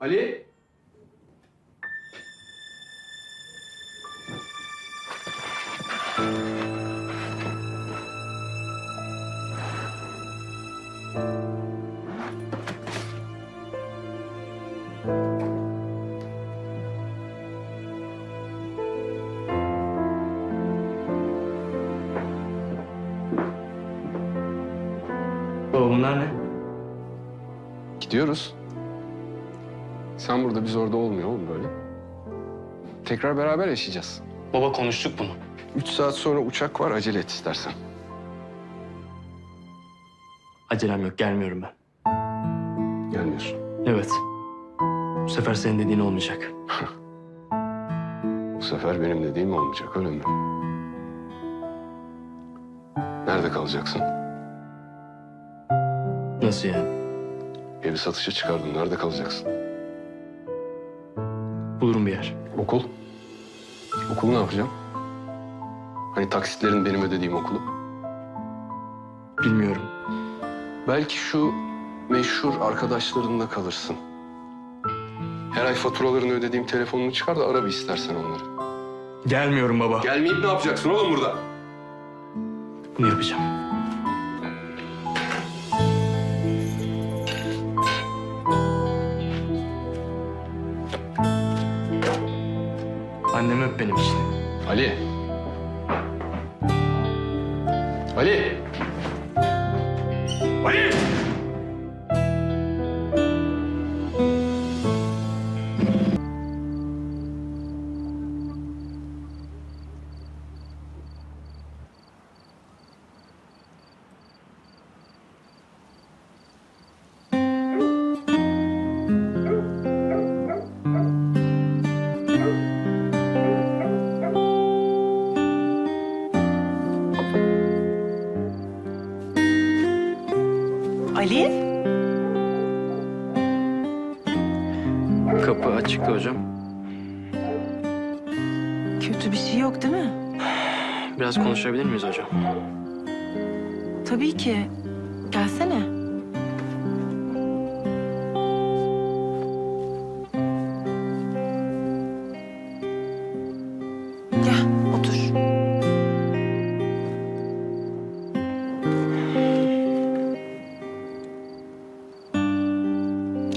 Ali? Baba bunlar ne? Gidiyoruz. Sen burada biz orada olmuyor oğlum böyle. Tekrar beraber yaşayacağız. Baba konuştuk bunu. Üç saat sonra uçak var acele et istersen. Acelem yok gelmiyorum ben. Gelmiyorsun. Evet. Bu sefer senin dediğin olmayacak. Bu sefer benim dediğim olmayacak öyle mi? Nerede kalacaksın? Nasıl yani? Evi satışa çıkardın. Nerede kalacaksın? Bulurum bir yer. Okul? Okulu ne yapacağım? Hani taksitlerin benim ödediğim okulu. Bilmiyorum. Belki şu meşhur arkadaşlarınla kalırsın. Her ay faturalarını ödediğim telefonunu çıkar da ara bir istersen onları. Gelmiyorum baba. Gelmeyip ne yapacaksın oğlum burada? Bunu yapacağım. Annemi öp benim için. Ali. Ali. Ali. Ali? Kapı açıktı hocam. Kötü bir şey yok değil mi? Biraz konuşabilir miyiz hocam? Tabii ki. Gelsene.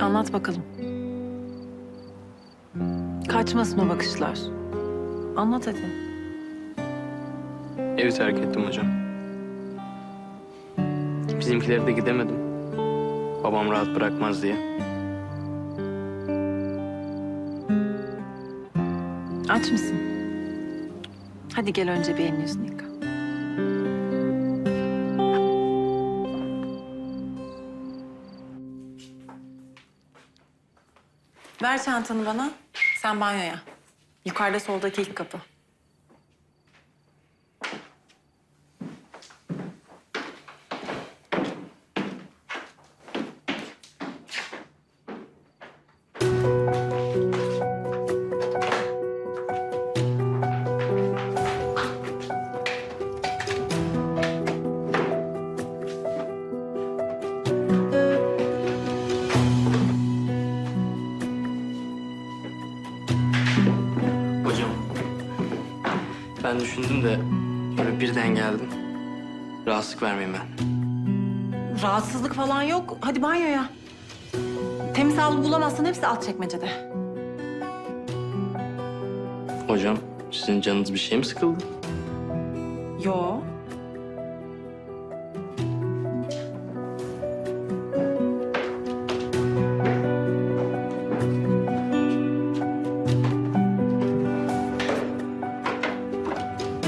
Anlat bakalım. Kaçmasın o bakışlar. Anlat hadi. Evi terk ettim hocam. Bizimkilere de gidemedim. Babam rahat bırakmaz diye. Aç mısın? Hadi gel önce bir elini yüzünü Ver çantanı bana. Sen banyoya. Yukarıda soldaki ilk kapı. Ben düşündüm de böyle birden geldim. Rahatsızlık vermeyeyim ben. Rahatsızlık falan yok. Hadi banyoya. Temiz havlu bulamazsan hepsi alt çekmecede. Hocam, sizin canınız bir şey mi sıkıldı? Yo.